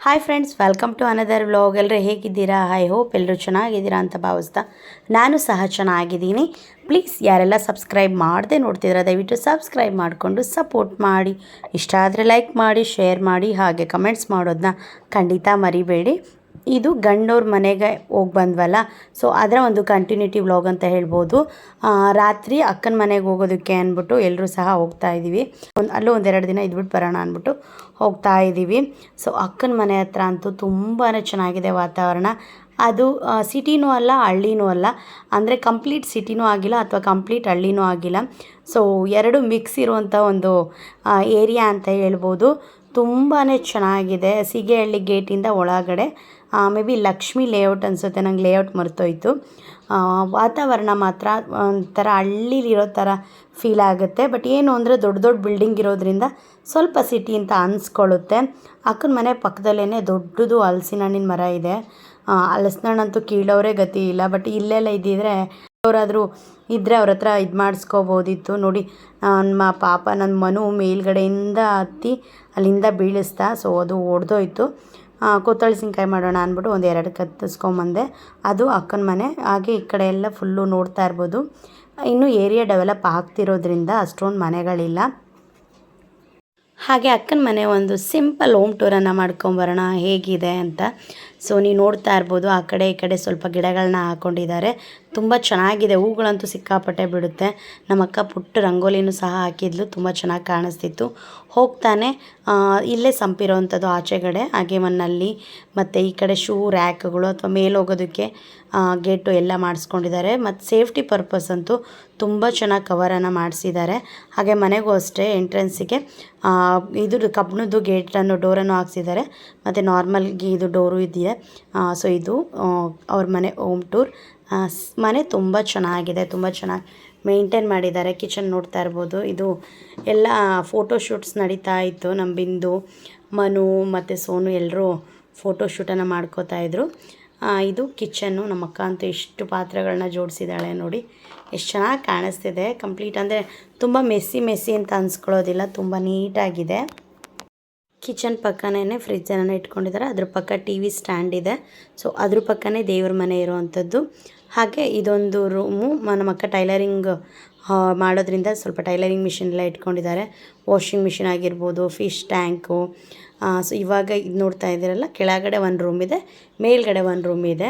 Hi friends welcome to another vlog ಎಲ್ಲರೂ ಹೇಗಿದ್ದೀರಾ? I hope ಎಲ್ಲರೂ ಚೆನ್ನಾಗಿದ್ದೀರಾ ಅಂತ ಭಾವಿಸ್ತಾ ನಾನು ಸಹ ಚೆನ್ನಾಗಿದ್ದೀನಿ. ಪ್ಲೀಸ್ ಯಾರೆಲ್ಲ ಸಬ್ಸ್ಕ್ರೈಬ್ ಮಾಡದೆ ನೋಡ್ತಿದ್ರೆ ದಯವಿಟ್ಟು ಸಬ್ಸ್ಕ್ರೈಬ್ ಮಾಡಿಕೊಂಡು ಸಪೋರ್ಟ್ ಮಾಡಿ. ಇಷ್ಟ ಆದರೆ ಲೈಕ್ ಮಾಡಿ ಶೇರ್ ಮಾಡಿ, ಹಾಗೆ ಕಮೆಂಟ್ಸ್ ಮಾಡೋದನ್ನ ಖಂಡಿತ ಮರಿಬೇಡಿ. ಇದು ಗಂಡವ್ರ ಮನೆಗೆ ಹೋಗಿ ಬಂದ್ವಲ್ಲ. ಸೊ ಅದರ ಒಂದು ಕಂಟಿನ್ಯೂಟಿ ವ್ಲಾಗ್ ಅಂತ ಹೇಳ್ಬೋದು. ರಾತ್ರಿ ಅಕ್ಕನ ಮನೆಗೆ ಹೋಗೋದಕ್ಕೆ ಅಂದ್ಬಿಟ್ಟು ಎಲ್ಲರೂ ಸಹ ಹೋಗ್ತಾ ಇದ್ದೀವಿ ಒಂದು, ಅಲ್ಲೂ ಒಂದೆರಡು ದಿನ ಇದ್ಬಿಟ್ಟು ಬರೋಣ ಅಂದ್ಬಿಟ್ಟು ಹೋಗ್ತಾ ಇದ್ದೀವಿ ಸೊ ಅಕ್ಕನ ಮನೆ ಹತ್ರ ಅಂತೂ ತುಂಬಾ ಚೆನ್ನಾಗಿದೆ ವಾತಾವರಣ. ಅದು ಸಿಟಿನೂ ಅಲ್ಲ, ಹಳ್ಳಿನೂ ಅಲ್ಲ. ಅಂದರೆ ಕಂಪ್ಲೀಟ್ ಸಿಟಿನೂ ಆಗಿಲ್ಲ ಅಥವಾ ಕಂಪ್ಲೀಟ್ ಹಳ್ಳಿನೂ ಆಗಿಲ್ಲ. ಸೊ ಎರಡು ಮಿಕ್ಸ್ ಇರುವಂಥ ಒಂದು ಏರಿಯಾ ಅಂತ ಹೇಳ್ಬೋದು. ತುಂಬಾ ಚೆನ್ನಾಗಿದೆ. ಸಿಗೆಹಳ್ಳಿ ಗೇಟಿಂದ ಒಳಗಡೆ. ಮೇ ಬಿ ಲಕ್ಷ್ಮಿ ಲೇಔಟ್ ಅನಿಸುತ್ತೆ, ನಂಗೆ ಲೇಔಟ್ ಮರೆತೋಯ್ತು. ವಾತಾವರಣ ಮಾತ್ರ ಒಂಥರ ಹಳ್ಳಿಲಿರೋ ಥರ ಫೀಲ್ ಆಗುತ್ತೆ. ಬಟ್ ಏನು ಅಂದರೆ ದೊಡ್ಡ ದೊಡ್ಡ ಬಿಲ್ಡಿಂಗ್ ಇರೋದ್ರಿಂದ ಸ್ವಲ್ಪ ಸಿಟಿ ಅಂತ ಅನಿಸ್ಕೊಳ್ಳುತ್ತೆ. ಅಕ್ಕನ ಮನೆ ಪಕ್ಕದಲ್ಲೇ ದೊಡ್ಡದು ಹಲಸಿನ ಹಣ್ಣಿನ ಮರ ಇದೆ. ಹಲಸಿನ ಕೀಳೋರೇ ಗತಿ ಇಲ್ಲ. ಬಟ್ ಇಲ್ಲೆಲ್ಲ ಇದ್ದಿದ್ರೆ ಅವರಾದರೂ ಇದ್ದರೆ ಅವ್ರ ಹತ್ರ ಇದು ಮಾಡಿಸ್ಕೋಬೋದಿತ್ತು. ನೋಡಿ ನಮ್ಮ ಪಾಪ ನನ್ನ ಮನು ಮೇಲ್ಗಡೆಯಿಂದ ಹತ್ತಿ ಅಲ್ಲಿಂದ ಬೀಳಿಸ್ತಾ ಸೊ ಅದು ಒಡೆದೋಯ್ತು. ಕೊತ್ತಳಿಸಿನ್ಕಾಯಿ ಮಾಡೋಣ ಅಂದ್ಬಿಟ್ಟು ಒಂದು ಎರಡು ಕತ್ತಿಸ್ಕೊಂಬಂದೆ ಅದು ಅಕ್ಕನ ಮನೆ. ಹಾಗೆ ಈ ಕಡೆ ಎಲ್ಲ ಫುಲ್ಲು ನೋಡ್ತಾ ಇರ್ಬೋದು. ಇನ್ನೂ ಏರಿಯಾ ಡೆವಲಪ್ ಆಗ್ತಿರೋದ್ರಿಂದ ಅಷ್ಟೊಂದು ಮನೆಗಳಿಲ್ಲ. ಹಾಗೆ ಅಕ್ಕನ ಮನೆ ಒಂದು ಸಿಂಪಲ್ ಹೋಮ್ ಟೂರನ್ನು ಮಾಡ್ಕೊಂಬರೋಣ, ಹೇಗಿದೆ ಅಂತ. ಸೊ ನೀವು ನೋಡ್ತಾ ಇರ್ಬೋದು, ಆ ಕಡೆ ಈ ಕಡೆ ಸ್ವಲ್ಪ ಗಿಡಗಳನ್ನ ಹಾಕ್ಕೊಂಡಿದ್ದಾರೆ ತುಂಬ ಚೆನ್ನಾಗಿದೆ, ಹೂಗಳಂತೂ ಸಿಕ್ಕಾಪಟ್ಟೆ ಬಿಡುತ್ತೆ. ನಮ್ಮ ಅಕ್ಕ ಪುಟ್ಟ ರಂಗೋಲಿನೂ ಸಹ ಹಾಕಿದ್ಲು, ತುಂಬ ಚೆನ್ನಾಗಿ ಕಾಣಿಸ್ತಿತ್ತು. ಹೋಗ್ತಾನೆ ಇಲ್ಲೇ ಸಂಪಿರೋವಂಥದ್ದು ಆಚೆಗಡೆ, ಹಾಗೆ ಮನ್ನಲ್ಲಿ ಮತ್ತು ಈ ಕಡೆ ಶೂ ರ್ಯಾಕ್ಗಳು ಅಥವಾ ಮೇಲೆ ಹೋಗೋದಕ್ಕೆ ಗೇಟು ಎಲ್ಲ ಮಾಡಿಸ್ಕೊಂಡಿದ್ದಾರೆ. ಮತ್ತು ಸೇಫ್ಟಿ ಪರ್ಪಸ್ ಅಂತೂ ತುಂಬ ಚೆನ್ನಾಗಿ ಕವರನ್ನು ಮಾಡಿಸಿದ್ದಾರೆ. ಹಾಗೆ ಮನೆಗೂ ಅಷ್ಟೇ ಎಂಟ್ರೆನ್ಸಿಗೆ ಇದು ಕಬ್ಬಿಣದ್ದು ಗೇಟನ್ನು ಡೋರನ್ನು ಹಾಕ್ಸಿದ್ದಾರೆ. ಮತ್ತು ನಾರ್ಮಲ್ಗೆ ಇದು ಡೋರು ಇದೆಯೇ? ಸೊ ಇದು ಅವ್ರ ಮನೆ ಹೋಮ್ ಟೂರ್ ಮನೆ ತುಂಬ ಚೆನ್ನಾಗಿದೆ, ತುಂಬ ಚೆನ್ನಾಗಿ ಮೇಂಟೈನ್ ಮಾಡಿದ್ದಾರೆ ಕಿಚನ್ ನೋಡ್ತಾ ಇರ್ಬೋದು. ಇದು ಎಲ್ಲ ಫೋಟೋಶೂಟ್ಸ್ ನಡೀತಾ ಇತ್ತು. ನಮ್ಮ ಬಿಂದು, ಮನು ಮತ್ತು ಸೋನು ಎಲ್ಲರೂ ಫೋಟೋಶೂಟನ್ನು ಮಾಡ್ಕೋತಾ ಇದ್ರು. ಇದು ಕಿಚನ್ನು ನಮ್ಮ ಅಕ್ಕ ಅಂತೂ ಎಷ್ಟು ಪಾತ್ರೆಗಳನ್ನ ಜೋಡಿಸಿದ್ದಾಳೆ ನೋಡಿ. ಎಷ್ಟು ಚೆನ್ನಾಗಿ ಕಾಣಿಸ್ತಿದೆ. ಕಂಪ್ಲೀಟ್ ಅಂದರೆ ತುಂಬ ಮೆಸ್ಸಿ ಮೆಸ್ಸಿ ಅಂತ ಅನ್ಸ್ಕೊಳ್ಳೋದಿಲ್ಲ. ತುಂಬ ನೀಟಾಗಿದೆ ಕಿಚನ್ ಪಕ್ಕನೇ ಫ್ರಿಜ್ಜನ್ನು ಇಟ್ಕೊಂಡಿದ್ದಾರೆ. ಅದ್ರ ಪಕ್ಕ ಟಿ ವಿ ಸ್ಟ್ಯಾಂಡ್ ಇದೆ. ಸೊ, ಅದ್ರ ಪಕ್ಕನೇ ದೇವ್ರ ಮನೆ ಇರುವಂಥದ್ದು. ಹಾಗೆ ಇದೊಂದು ರೂಮು. ನಮ್ಮ ಅಕ್ಕ ಟೈಲರಿಂಗ್ ಮಾಡೋದ್ರಿಂದ ಸ್ವಲ್ಪ ಟೈಲರಿಂಗ್ ಮಿಷಿನ್ ಎಲ್ಲ ಇಟ್ಕೊಂಡಿದ್ದಾರೆ. ವಾಷಿಂಗ್ ಮಿಷಿನ್ ಆಗಿರ್ಬೋದು, ಫಿಶ್ ಟ್ಯಾಂಕು ಸೊ, ಇವಾಗ ಇದು ನೋಡ್ತಾ ಇದ್ದೀರಲ್ಲ, ಕೆಳಗಡೆ ಒಂದು ರೂಮ್ ಇದೆ, ಮೇಲ್ಗಡೆ ಒಂದು ರೂಮ್ ಇದೆ.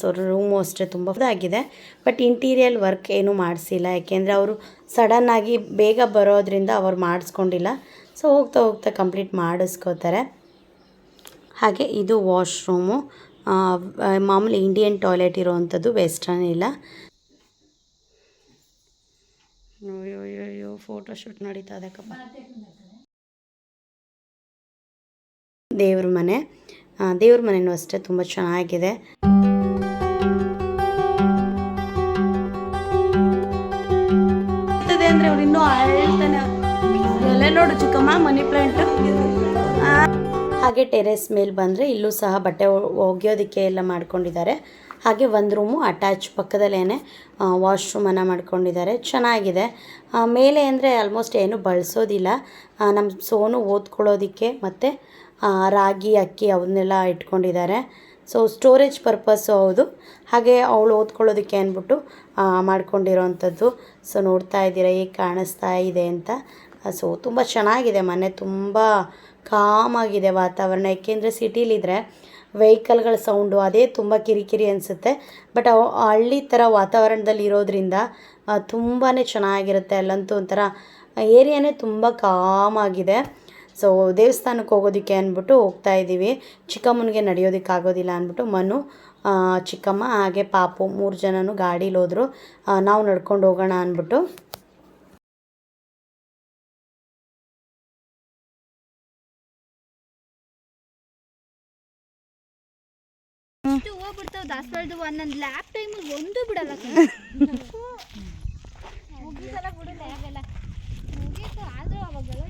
ಸೊ, ರೂಮು ಅಷ್ಟೇ ತುಂಬ ಆಗಿದೆ ಬಟ್ ಇಂಟೀರಿಯಲ್ ವರ್ಕ್ ಏನೂ ಮಾಡಿಸಿಲ್ಲ. ಯಾಕೆಂದರೆ ಅವರು ಸಡನ್ನಾಗಿ ಬೇಗ ಬರೋದ್ರಿಂದ ಅವ್ರು ಮಾಡಿಸ್ಕೊಂಡಿಲ್ಲ. ಸೊ ಹೋಗ್ತಾ ಹೋಗ್ತಾ ಕಂಪ್ಲೀಟ್ ಮಾಡಿಸ್ಕೋತಾರೆ. ಹಾಗೆ ಇದು ವಾಶ್ರೂಮು. ಮಾಮೂಲಿ ಇಂಡಿಯನ್ ಟಾಯ್ಲೆಟ್ ಇರೋವಂಥದ್ದು ವೆಸ್ಟರ್ನ್ ಇಲ್ಲ. ಅಯ್ಯೋ ಫೋಟೋ ಶೂಟ್ ನಡೀತಾ ಇದಕ್ಕಪ್ಪ ದೇವ್ರ ಮನೆ. ದೇವ್ರ ಮನೆಯೂ ಅಷ್ಟೇ ತುಂಬ ಚೆನ್ನಾಗಿದೆ. ಅಂದರೆ ಅವ್ರು ಇನ್ನೂ ಎಲ್ಲ ನೋಡು ಚಿಕ್ಕಮ್ಮ, ಮನಿ ಪ್ಲಾಂಟ್ ಹಾಗೆ ಟೆರೆಸ್ ಮೇಲೆ ಬಂದರೆ ಇಲ್ಲೂ ಸಹ ಬಟ್ಟೆ ಒಗೆಯೋದಕ್ಕೆ ಎಲ್ಲ ಮಾಡ್ಕೊಂಡಿದ್ದಾರೆ. ಹಾಗೆ ಒಂದು ರೂಮು ಅಟ್ಯಾಚ್ ಪಕ್ಕದಲ್ಲೇ ವಾಶ್ರೂಮನ್ನು ಮಾಡ್ಕೊಂಡಿದ್ದಾರೆ. ಚೆನ್ನಾಗಿದೆ. ಮೇಲೆ ಅಂದರೆ ಆಲ್ಮೋಸ್ಟ್ ಏನು ಬಳಸೋದಿಲ್ಲ. ನಮ್ಮ ಸೋನು ಓದ್ಕೊಳ್ಳೋದಕ್ಕೆ ಮತ್ತು ರಾಗಿ, ಅಕ್ಕಿ ಅವನ್ನೆಲ್ಲ ಇಟ್ಕೊಂಡಿದ್ದಾರೆ. ಸೊ ಸ್ಟೋರೇಜ್ ಪರ್ಪಸ್ಸು ಹೌದು. ಹಾಗೆ ಅವಳು ಓದ್ಕೊಳ್ಳೋದಕ್ಕೆ ಅಂದ್ಬಿಟ್ಟು ಮಾಡ್ಕೊಂಡಿರೋ ಅಂಥದ್ದು ಸೊ ನೋಡ್ತಾ ಇದ್ದೀರಾ, ಹೇಗೆ ಕಾಣಿಸ್ತಾ ಇದೆ ಅಂತ. ಸೊ ತುಂಬ ಚೆನ್ನಾಗಿದೆ ಮನೆ, ತುಂಬ ಕಾಮಾಗಿದೆ ವಾತಾವರಣ. ಏಕೆಂದರೆ ಸಿಟಿಲಿದ್ರೆ ವೆಹಿಕಲ್ಗಳ ಸೌಂಡು ಅದೇ ತುಂಬ ಕಿರಿಕಿರಿ ಅನಿಸುತ್ತೆ. ಬಟ್ ಹಳ್ಳಿ ಥರ ವಾತಾವರಣದಲ್ಲಿ ಇರೋದ್ರಿಂದ ತುಂಬಾ ಚೆನ್ನಾಗಿರುತ್ತೆ ಅಲ್ಲಂತೂ ಒಂಥರ ಏರಿಯಾನೇ ತುಂಬ ಕಾಮಾಗಿದೆ ಸೊ ದೇವಸ್ಥಾನಕ್ಕೆ ಹೋಗೋದಕ್ಕೆ ಅಂದ್ಬಿಟ್ಟು ಹೋಗ್ತಾ ಇದ್ದೀವಿ. ಚಿಕ್ಕಮ್ಮನಿಗೆ ನಡೆಯೋದಕ್ಕೆ ಆಗೋದಿಲ್ಲ ಅಂದ್ಬಿಟ್ಟು ಮನು ಚಿಕ್ಕಮ್ಮ ಹಾಗೆ ಪಾಪು ಮೂರು ಜನನೂ ಗಾಡೀಲಿ ಹೋದರು. ನಾವು ನಡ್ಕೊಂಡು ಹೋಗೋಣ ಅಂದ್ಬಿಟ್ಟು ದಾಸವಾಳದು ಒಂದೊಂದು ಲ್ಯಾಪ್ ಟೈಮ್ ಒಂದು ಬಿಡಲ್ಲ ಮುಗಿಸಲ ಬಿಡಲ್ಲ ಯಾವೆಲ್ಲ ಮುಗೀತು ಆದ್ರೂ ಅವಾಗೆಲ್ಲ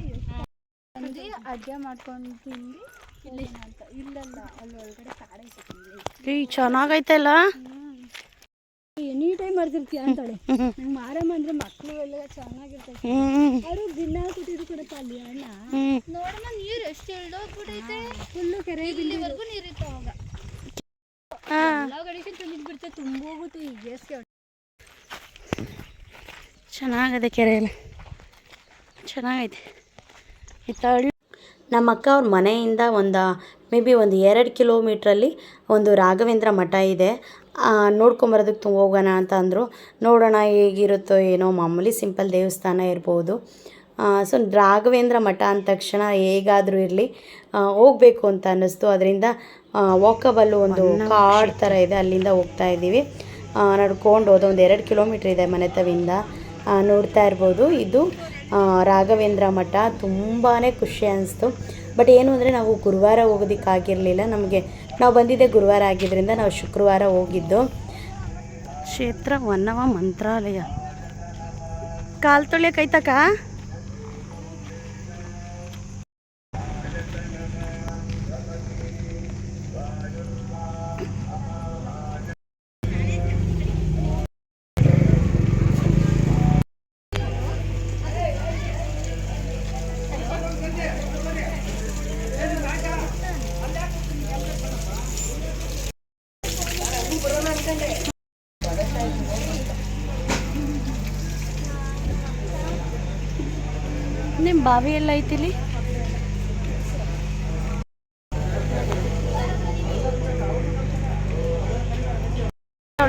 ಬಂದು ಅಡ್ಗೆ ಮಾಡ್ಕೊಂಡು ತಿಂದು ಇಲ್ಲಿ ಅಂತ ಇಲ್ಲಲ್ಲ ಅಲ್ಲಿ ಒಳಗಡೆ ಕಾಡ ಐತೆ ಈ ಚೆನ್ನಾಗೈತಲ್ಲ? ಎನಿ ಟೈಮ್ ಮಾಡ್ತಿರ್ತೀಯ ಅಂತಾಳೆ. ನಂಗೆ ಮಾರಮ್ಮ ಅಂದ್ರೆ ಮಕ್ಕಳು ಎಲ್ಲ ಚೆನ್ನಾಗಿರ್ತೈತೆ. ಅವರು ದಿನ ಕೊಟ್ಟಿದ್ರು ಕಣಪ್ಪ ಅಲ್ಲಿ ಅಣ್ಣ ನೋಡಮ್ಮ ನೀರು ಎಷ್ಟು ಎಳ್ದೋಗ್ಬಿಟ್ಟೈತೆ ಫುಲ್ಲು ಕೆರೆ ಇಲ್ಲಿವರೆಗೂ ನೀರಿತ್ತು ಅವಾಗ. ಚೆನ್ನಾಗದೆ ಕೆರೆ ಎಲ್ಲ ಚೆನ್ನಾಗೈತೆ. ಇತ್ತ ನಮ್ಮ ಅಕ್ಕ ಅವ್ರ ಮನೆಯಿಂದ ಒಂದು ಮೇ ಬಿ ಒಂದು ಎರಡು ಕಿಲೋಮೀಟ್ರಲ್ಲಿ ಒಂದು ರಾಘವೇಂದ್ರ ಮಠ ಇದೆ. ನೋಡ್ಕೊಂಬರೋದಕ್ಕೆ ತುಂಬ ಹೋಗೋಣ ಅಂತ ಅಂದರು. ನೋಡೋಣ ಹೇಗಿರುತ್ತೋ ಏನೋ ಮಾಮೂಲಿ ಸಿಂಪಲ್ ದೇವಸ್ಥಾನ ಇರ್ಬೋದು. ಸೊ ರಾಘವೇಂದ್ರ ಮಠ ಅಂದ ತಕ್ಷಣ ಹೇಗಾದರೂ ಇರಲಿ ಹೋಗಬೇಕು ಅಂತ ಅನ್ನಿಸ್ತು. ಅದರಿಂದ ವಾಕಬಲ್ಲು ಒಂದು ಕಾಡ್ ಥರ ಇದೆ ಅಲ್ಲಿಂದ ಹೋಗ್ತಾ ಇದ್ದೀವಿ. ನಡ್ಕೊಂಡು ಹೋದ ಒಂದು ಎರಡು ಕಿಲೋಮೀಟ್ರ್ ಇದೆ ಮನೆ ತವಿಂದ. ನೋಡ್ತಾ ಇರ್ಬೋದು. ಇದು ರಾಘವೇಂದ್ರ ಮಠ. ತುಂಬಾ ಖುಷಿ ಅನಿಸ್ತು. ಬಟ್ ಏನು ಅಂದರೆ ನಾವು ಗುರುವಾರ ಹೋಗೋದಕ್ಕಾಗಿರಲಿಲ್ಲ ನಮಗೆ ನಾವು ಬಂದಿದ್ದೆ ಗುರುವಾರ ಆಗಿದ್ದರಿಂದ ನಾವು ಶುಕ್ರವಾರ ಹೋಗಿದ್ದು. ಕ್ಷೇತ್ರ ವನ್ನವ ಮಂತ್ರಾಲಯ. ಕಾಲ್ ತೊಳೆಯಕೈತಕ್ಕ ನಿಮ್ಮ ಬಾವಿ ಎಲ್ಲ ಐತಿಲಿ?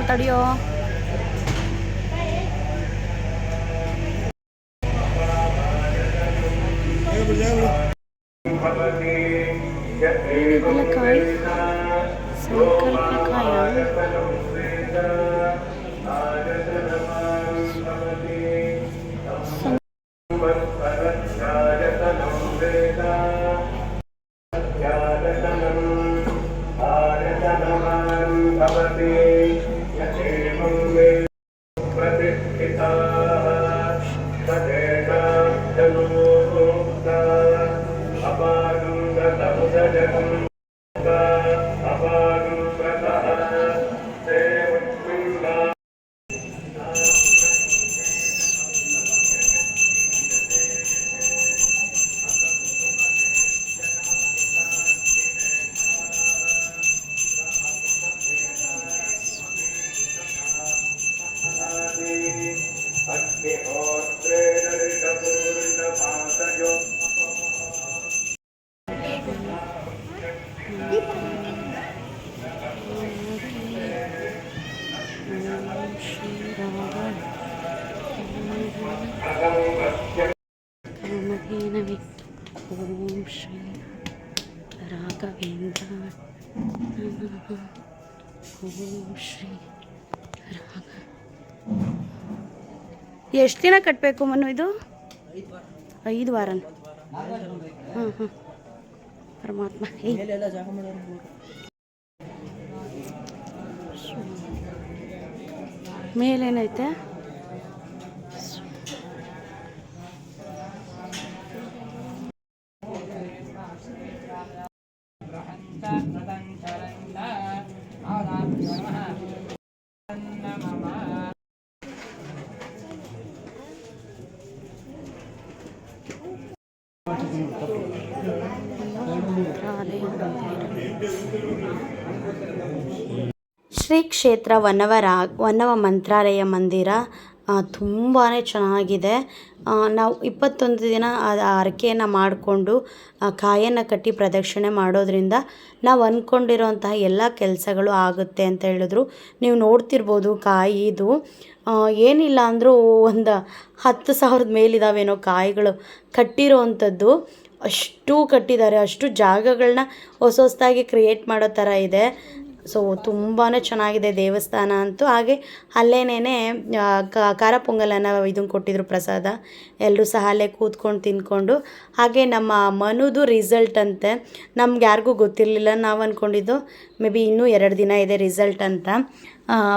ತಡಿಯೋ. ಸಂಕಲ್ಪ ಕಾಯಿ. नमः भवते ರಾಘವೇಂದ್ರ ನಮಃ. ಓಂ ಶ್ರೀ ರಾಘ ಎಷ್ಟು ದಿನ ಕಟ್ಟಬೇಕು ಮನು ಇದು ಐದು ವಾರ ಹಾಂ ಹಾಂ ಪರಮಾತ್ಮ ಏಯ್ ಮೇಲೇನೈತೆ ಶ್ರೀ ಕ್ಷೇತ್ರ ವನವರ ವನವ ಮಂತ್ರಾಲಯ ಮಂದಿರ ತುಂಬಾ ಚೆನ್ನಾಗಿದೆ. ನಾವು ಇಪ್ಪತ್ತೊಂದು ದಿನ ಆ ಹರಕೆಯನ್ನು ಮಾಡಿಕೊಂಡು ಕಾಯನ್ನು ಕಟ್ಟಿ ಪ್ರದಕ್ಷಿಣೆ ಮಾಡೋದ್ರಿಂದ ನಾವು ಅಂದ್ಕೊಂಡಿರೋಂತಹ ಎಲ್ಲ ಕೆಲಸಗಳು ಆಗುತ್ತೆ ಅಂತ ಹೇಳಿದ್ರು. ನೀವು ನೋಡ್ತಿರ್ಬೋದು ಕಾಯಿದು ಏನಿಲ್ಲ ಅಂದರೂ ಒಂದು ಹತ್ತು ಸಾವಿರದ ಮೇಲಿದಾವೇನೋ ಕಾಯಿಗಳು ಕಟ್ಟಿರೋ ಅಂಥದ್ದು ಅಷ್ಟು ಕಟ್ಟಿದ್ದಾರೆ. ಅಷ್ಟು ಜಾಗಗಳನ್ನ ಹೊಸ ಹೊಸದಾಗಿ ಕ್ರಿಯೇಟ್ ಮಾಡೋ ಥರ ಇದೆ. ಸೊ ತುಂಬಾ ಚೆನ್ನಾಗಿದೆ ದೇವಸ್ಥಾನ ಅಂತೂ. ಹಾಗೆ ಅಲ್ಲೇನೇ ಖಾರ ಪೊಂಗಲನ್ನು ಇದನ್ನು ಕೊಟ್ಟಿದ್ರು ಪ್ರಸಾದ. ಎಲ್ಲರೂ ಸಹ ಅಲ್ಲೇ ಕೂತ್ಕೊಂಡು ತಿಂದ್ಕೊಂಡು ಹಾಗೆ ನಮ್ಮ ಮನುದು ರಿಸಲ್ಟ್ ಅಂತೆ. ನಮ್ಗೆ ಯಾರಿಗೂ ಗೊತ್ತಿರಲಿಲ್ಲ, ನಾವು ಅಂದ್ಕೊಂಡಿದ್ದು ಮೇ ಬಿ ಇನ್ನೂ ಎರಡು ದಿನ ಇದೆ ರಿಸಲ್ಟ್ ಅಂತ.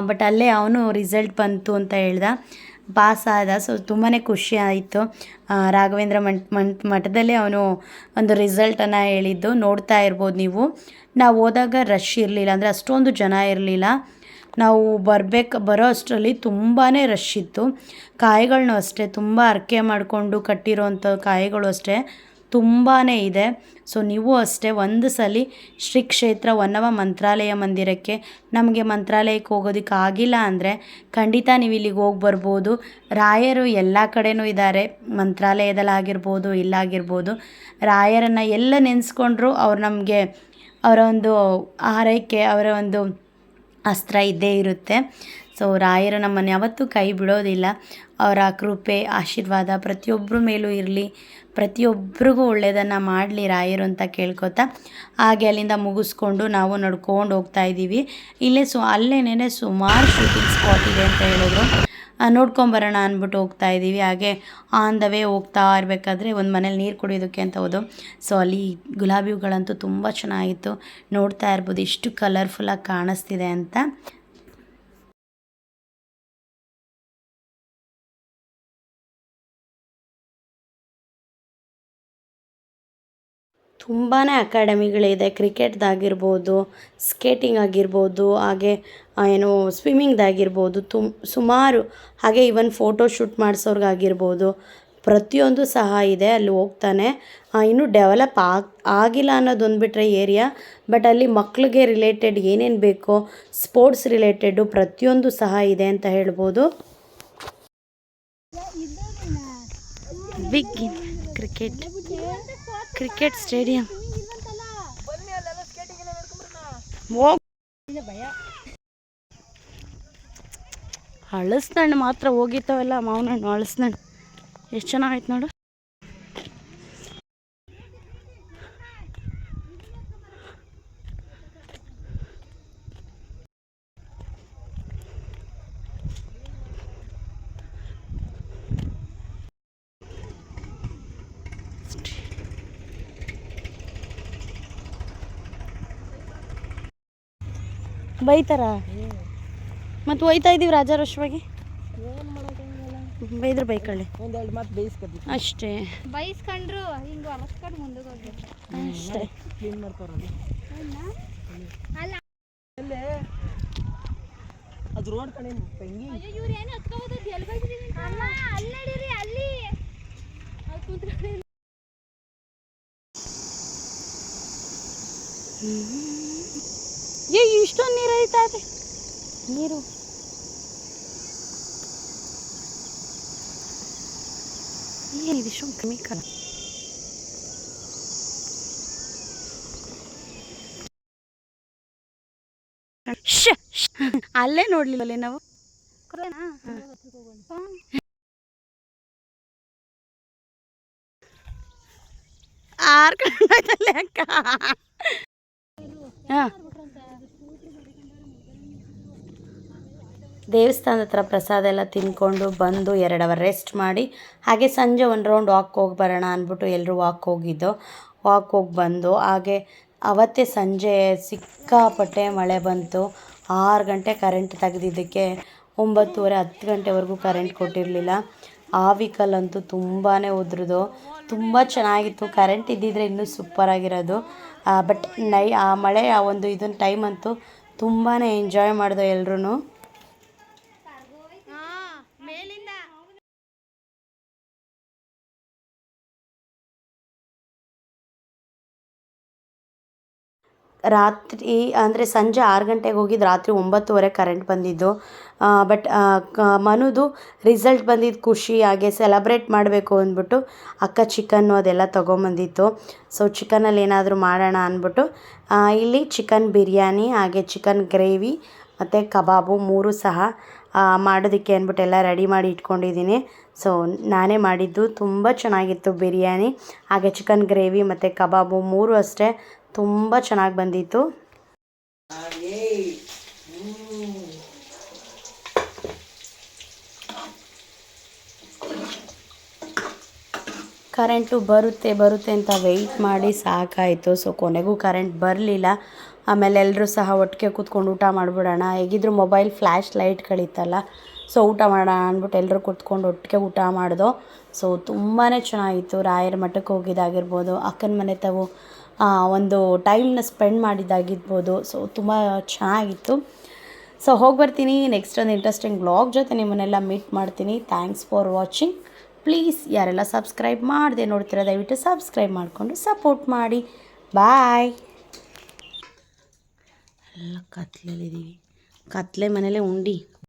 ಬಟ್ ಅಲ್ಲೇ ಅವನು ರಿಸಲ್ಟ್ ಬಂತು ಅಂತ ಹೇಳ್ದ. ಪಾಸ್ ಆದ ಸೊ ತುಂಬಾ ಖುಷಿ ಆಯಿತು. ರಾಘವೇಂದ್ರ ಮಂಟ್ ಮಂಟ್ ಮಠದಲ್ಲೇ ಅವನು ಒಂದು ರಿಸಲ್ಟನ್ನು ಹೇಳಿದ್ದು. ನೋಡ್ತಾ ಇರ್ಬೋದು ನೀವು. ನಾವು ಹೋದಾಗ ರಶ್ ಇರಲಿಲ್ಲ ಅಂದರೆ ಅಷ್ಟೊಂದು ಜನ ಇರಲಿಲ್ಲ. ನಾವು ಬರಬೇಕು, ಬರೋ ಅಷ್ಟರಲ್ಲಿ ತುಂಬಾ ರಶ್ ಇತ್ತು. ಕಾಯಿಗಳನ್ನೂ ಅಷ್ಟೇ, ತುಂಬ ಅರಕೆ ಮಾಡಿಕೊಂಡು ಕಟ್ಟಿರೋವಂಥ ಕಾಯಿಗಳು ಅಷ್ಟೇ. ತುಂಬಾ ಇದೆ. ಸೊ ನೀವು ಅಷ್ಟೇ ಒಂದು ಸಲ ಶ್ರೀ ಕ್ಷೇತ್ರ ಹೊನ್ನವ ಮಂತ್ರಾಲಯ ಮಂದಿರಕ್ಕೆ ನಮಗೆ ಮಂತ್ರಾಲಯಕ್ಕೆ ಹೋಗೋದಕ್ಕೆ ಆಗಿಲ್ಲ ಅಂದರೆ ಖಂಡಿತ ನೀವು ಇಲ್ಲಿಗೆ ಹೋಗಿ ಬರ್ಬೋದು. ರಾಯರು ಎಲ್ಲ ಕಡೆನೂ ಇದ್ದಾರೆ. ಮಂತ್ರಾಲಯದಲ್ಲಾಗಿರ್ಬೋದು ಇಲ್ಲಾಗಿರ್ಬೋದು ರಾಯರನ್ನು ಎಲ್ಲ ನೆನೆಸ್ಕೊಂಡ್ರು ಅವ್ರು ನಮಗೆ ಅವರ ಒಂದು ಆರೈಕೆ, ಅವರ ಒಂದು ಅಸ್ತ್ರ ಇದ್ದೇ ಇರುತ್ತೆ. ಸೊ ರಾಯರು ನಮ್ಮನ್ನು ಯಾವತ್ತೂ ಕೈ ಬಿಡೋದಿಲ್ಲ. ಅವರ ಕೃಪೆ, ಆಶೀರ್ವಾದ ಪ್ರತಿಯೊಬ್ಬರ ಮೇಲೂ ಇರಲಿ. ಪ್ರತಿಯೊಬ್ಬರಿಗೂ ಒಳ್ಳೆಯದನ್ನು ಮಾಡಲಿ ರಾಯರು ಅಂತ ಕೇಳ್ಕೊತಾ ಹಾಗೆ ಅಲ್ಲಿಂದ ಮುಗಿಸ್ಕೊಂಡು ನಾವು ನಡ್ಕೊಂಡು ಹೋಗ್ತಾ ಇದ್ದೀವಿ. ಇಲ್ಲೇ ಸು ಅಲ್ಲೇನೇ ಸುಮಾರು ಶೂಟಿಂಗ್ ಸ್ಪಾಟ್ ಇದೆ ಅಂತ ಹೇಳಿದ್ರು. ನೋಡ್ಕೊಂಬರೋಣ ಅಂದ್ಬಿಟ್ಟು ಹೋಗ್ತಾ ಇದ್ದೀವಿ. ಹಾಗೆ ಆನ್ ದ ವೇ ಹೋಗ್ತಾ ಇರಬೇಕಾದ್ರೆ ಒಂದು ಮನೇಲಿ ನೀರು ಕುಡಿಯೋದಕ್ಕೆ ಅಂತ ಹೋದು. ಸೊ ಅಲ್ಲಿ ಗುಲಾಬಿ ಹೂಗಳಂತೂ ತುಂಬ ಚೆನ್ನಾಗಿತ್ತು. ನೋಡ್ತಾ ಇರ್ಬೋದು, ಎಷ್ಟು ಕಲರ್ಫುಲ್ಲಾಗಿ ಕಾಣಿಸ್ತಿದೆ ಅಂತ. ತುಂಬಾ ಅಕಾಡೆಮಿಗಳಿದೆ. ಕ್ರಿಕೆಟ್ದಾಗಿರ್ಬೋದು, ಸ್ಕೇಟಿಂಗ್ ಆಗಿರ್ಬೋದು, ಹಾಗೆ ಏನು ಸ್ವಿಮ್ಮಿಂಗ್ದಾಗಿರ್ಬೋದು, ತುಮ್, ಸುಮಾರು ಹಾಗೆ ಈವನ್ ಫೋಟೋ ಶೂಟ್ ಮಾಡಿಸೋರ್ಗಾಗಿರ್ಬೋದು, ಪ್ರತಿಯೊಂದು ಸಹ ಇದೆ, ಅಲ್ಲಿ ಹೋಗ್ತಾನೆ. ಇನ್ನೂ ಡೆವಲಪ್ ಆಗ್, ಆಗಿಲ್ಲ ಅನ್ನೋದೊಂದು ಬಿಟ್ಟರೆ ಏರಿಯಾ, ಬಟ್ ಅಲ್ಲಿ ಮಕ್ಕಳಿಗೆ ರಿಲೇಟೆಡ್ ಏನೇನು ಬೇಕೋ, ಸ್ಪೋರ್ಟ್ಸ್ ರಿಲೇಟೆಡು ಪ್ರತಿಯೊಂದು ಸಹ ಇದೆ ಅಂತ ಹೇಳ್ಬೋದು. Big cricket. Cricket stadium. ಹಳಸ್ನಣ್ಣು ಮಾತ್ರ ಹೋಗಿತ್ತವೆಲ್ಲ ಮಾವನಣ್ಣು ಹಳಸ್ನಣ್ಣು. ಎಷ್ಟು ಚೆನ್ನಾಗೈತೆ ನೋಡು. ಬೈತಾರ? ಮತ್ತೆ ಒಯ್ತಾ ಇದೀವಿ ರಾಜಾರೋಷವಾಗಿ ಬೈದ್ರೆ ಬೈಕಳ್ಳಿ. ಅಷ್ಟೇ. ಬೈಸ್ಕೊಂಡ್ರು ಹಿಂಗ ಹೊಲಸ್ಕೊಂಡು ಮುಂದಕ್ಕೆ ಹೋಗ್ಬೇಕು. ಅಷ್ಟೇ. ಕ್ಲೀನ್ ಮಾಡ್ತಾರಲ್ಲ ಅಲ್ಲ ಅದು ರೋಡ್ ಕಡೆ ತಂಗಿ ಇವ್ರು ಏನು ಹತ್ಕೋಬೋದು ಎಲ್ಲಿ ಬೈಸಿದೀವಿ ಅಮ್ಮ ಅಲ್ಲಿ ನಡೀರಿ ಏ ಇಷ್ಟೊಂದು ನೀರು ಹರಿತಾ ಇದೆ ನೀರು ಏನಿದೆ ಇಷ್ಟೊಂದು ಕೆಮಿಕಲ್ ಅಲ್ಲೇ ನೋಡ್ಲಿಲ್ಲಲ್ಲೇ ನಾವು? ಆರ್ ಕಡೆ ಅಕ್ಕ. ಹಾಂ. ದೇವಸ್ಥಾನದ ಹತ್ರ ಪ್ರಸಾದ ಎಲ್ಲ ತಿಂದ್ಕೊಂಡು ಬಂದು ಎರಡು ಅವರ್ ರೆಸ್ಟ್ ಮಾಡಿ, ಹಾಗೆ ಸಂಜೆ ಒಂದು ರೌಂಡ್ ವಾಕ್ ಹೋಗಿ ಬರೋಣ ಅಂದ್ಬಿಟ್ಟು ಎಲ್ಲರೂ ವಾಕ್ ಹೋಗಿದ್ದು. ವಾಕ್ ಹೋಗಿ ಬಂದು, ಹಾಗೆ ಅವತ್ತೇ ಸಂಜೆ ಸಿಕ್ಕಾಪಟ್ಟೆ ಮಳೆ ಬಂತು. ಆರು ಗಂಟೆ ಕರೆಂಟ್ ತೆಗೆದಿದ್ದಕ್ಕೆ ಒಂಬತ್ತುವರೆ, ಹತ್ತು ಗಂಟೆವರೆಗೂ ಕರೆಂಟ್ ಕೊಟ್ಟಿರಲಿಲ್ಲ. ಆ ವೀಕಲ್ಲಂತೂ ತುಂಬಾ ಉದ್ರದು. ತುಂಬ ಚೆನ್ನಾಗಿತ್ತು. ಕರೆಂಟ್ ಇದ್ದಿದ್ರೆ ಇನ್ನೂ ಸೂಪರಾಗಿರೋದು ಬಟ್ ನೈ, ಆ ಮಳೆ, ಆ ಒಂದು ಇದನ್ನ ಟೈಮ್ ಅಂತೂ ತುಂಬಾ ಎಂಜಾಯ್ ಮಾಡಿದೆ ಎಲ್ರೂ ರಾತ್ರಿ, ಅಂದರೆ ಸಂಜೆ ಆರು ಗಂಟೆಗೆ ಹೋಗಿದ್ದು ರಾತ್ರಿ ಒಂಬತ್ತುವರೆ ಕರೆಂಟ್ ಬಂದಿದ್ದು. ಬಟ್ ಮನುದು ರಿಸಲ್ಟ್ ಬಂದಿದ್ದು ಖುಷಿ, ಹಾಗೆ ಸೆಲೆಬ್ರೇಟ್ ಮಾಡಬೇಕು ಅಂದ್ಬಿಟ್ಟು ಅಕ್ಕ ಚಿಕನ್ನು ಅದೆಲ್ಲ ತೊಗೊಂಬಂದಿತ್ತು. ಸೊ ಚಿಕನಲ್ಲಿ ಏನಾದರೂ ಮಾಡೋಣ ಅಂದ್ಬಿಟ್ಟು ಇಲ್ಲಿ ಚಿಕನ್ ಬಿರಿಯಾನಿ, ಹಾಗೆ ಚಿಕನ್ ಗ್ರೇವಿ ಮತ್ತು ಕಬಾಬು ಮೂರು ಸಹ ಮಾಡೋದಕ್ಕೆ ಅಂದ್ಬಿಟ್ಟು ಎಲ್ಲ ರೆಡಿ ಮಾಡಿ ಇಟ್ಕೊಂಡಿದ್ದೀನಿ. ಸೊ ನಾನೇ ಮಾಡಿದ್ದು. ತುಂಬ ಚೆನ್ನಾಗಿತ್ತು ಬಿರಿಯಾನಿ. ಹಾಗೆ ಚಿಕನ್ ಗ್ರೇವಿ ಮತ್ತು ಕಬಾಬು ಮೂರು ಅಷ್ಟೇ. ತುಂಬ ಚೆನ್ನಾಗಿ ಬಂದಿತ್ತು. ಕರೆಂಟು ಬರುತ್ತೆ ಬರುತ್ತೆ ಅಂತ ವೆಯ್ಟ್ ಮಾಡಿ ಸಾಕಾಯಿತು. ಸೊ ಕೊನೆಗೂ ಕರೆಂಟ್ ಬರಲಿಲ್ಲ. ಆಮೇಲೆ ಎಲ್ಲರೂ ಸಹ ಒಟ್ಟಿಗೆ ಕೂತ್ಕೊಂಡು ಊಟ ಮಾಡಿಬಿಡೋಣ. ಹೇಗಿದ್ರು ಮೊಬೈಲ್ ಫ್ಲ್ಯಾಶ್ ಲೈಟ್ ಕಳೀತಲ್ಲ. ಸೊ ಊಟ ಮಾಡೋಣ ಅಂದ್ಬಿಟ್ಟು ಎಲ್ಲರೂ ಕೂತ್ಕೊಂಡು ಒಟ್ಟಿಗೆ ಊಟ ಮಾಡಿದೋ. ಸೊ ತುಂಬಾ ಚೆನ್ನಾಗಿತ್ತು. ರಾಯರ ಮಠಕ್ಕೆ ಹೋಗಿದ್ದಾಗಿರ್ಬೋದು, ಅಕ್ಕನ ಮನೆ ತಾವು ಒಂದು ಟೈಮ್ನ ಸ್ಪೆಂಡ್ ಮಾಡಿದ್ದಾಗಿರ್ಬೋದು. ಸೊ ತುಂಬ ಚೆನ್ನಾಗಿತ್ತು. ಸೊ ಹೋಗಿ ಬರ್ತೀನಿ. ನೆಕ್ಸ್ಟ್ ಒಂದು ಇಂಟ್ರೆಸ್ಟಿಂಗ್ ಬ್ಲಾಗ್ ಜೊತೆ ನಿಮ್ಮನ್ನೆಲ್ಲ ಮೀಟ್ ಮಾಡ್ತೀನಿ. ಥ್ಯಾಂಕ್ಸ್ ಫಾರ್ ವಾಚಿಂಗ್ ಪ್ಲೀಸ್ ಯಾರೆಲ್ಲ ಸಬ್ಸ್ಕ್ರೈಬ್ ಮಾಡಿದೆ ನೋಡ್ತೀರ, ದಯವಿಟ್ಟು ಸಬ್ಸ್ಕ್ರೈಬ್ ಮಾಡಿಕೊಂಡು ಸಪೋರ್ಟ್ ಮಾಡಿ. ಬಾಯ್ ಎಲ್ಲ ಕತ್ಲಲ್ಲಿದ್ದೀವಿ. ಕತ್ಲೆ ಮನೇಲೆ ಉಂಡಿ.